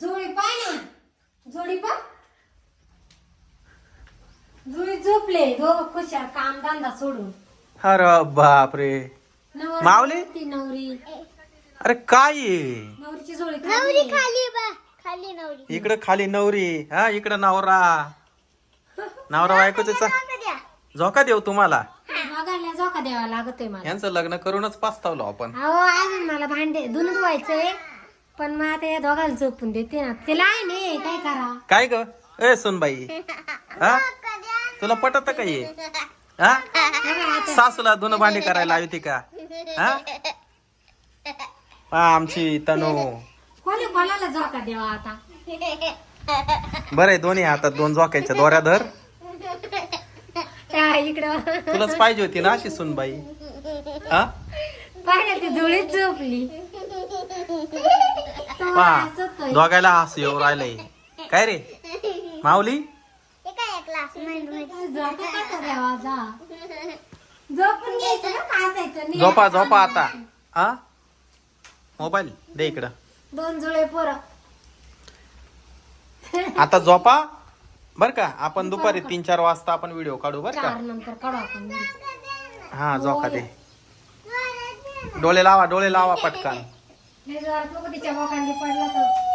जोडी पाय ना. जोडी पा जोडी झोपले दोघं खुशाल काम धंदा सोडून. अरे बापरे. नवरी माऊली? ती नवरी. अरे काय आहे? नवरीची जोडी नवरी खाली खाली बा. खाली नवरी. इकडं खाली नवरी. हा इकडं नवरा. नवरा बायकोचा आता द्या. झोका देऊ तुम्हाला? बघायला झोका द्यावा लागतोय मला. यांचं लग्न करूनच पाचतावलो आपण. अहो अजून मला भांडे धुणं धुवायचंय. पण मग आता या दोघांना झोपून देते ना. तिला आहे नाही काय करा? काय ग? ए सुनबाई. हा? तुला पटत का ये हा? सासूला धुणं भांडी करायला होती का? हा? पहा आमची तनू. कोणी कोणाला झोका द्यावा आता? बरं आहे दोन्ही हातात दोन झोकायच्या दोऱ्या धर. इकडं. तुलाच पाहिजे होती ना अशी सुनबाई. हा? पाहिलं ती जुळीच झोपली. तो पहा. दोघायला हसू येऊ राहिलंय. काय रे? माऊली? हे. झोपा झोपा आता. हा? मोबाईल दे इकडं. दोन जुळे पोरं. आता झोपा. बर का आपण दुपारी तीन चार वाजता आपण व्हिडिओ काढू बर का? चार नंतर काढू आपण. हा झोका दे. डोळे लावा डोळे लावा पटकन. हे जर तिच्या बोकांडी पडला तर